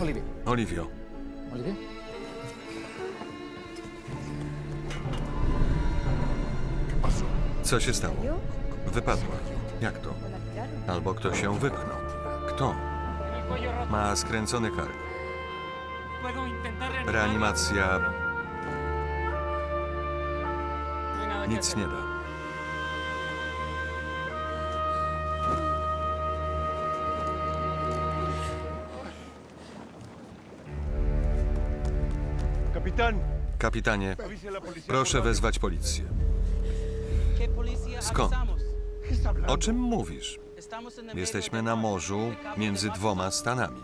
Oliwio, Oliwie? co się stało? Wypadła. Jak to? Albo ktoś ją wypchnął. Kto? Ma skręcony kark. Reanimacja nic nie da. Kapitanie, proszę wezwać policję. ¿Qué policía Skąd? O czym mówisz? Jesteśmy na morzu ¿Qué cambio między dwoma stanami.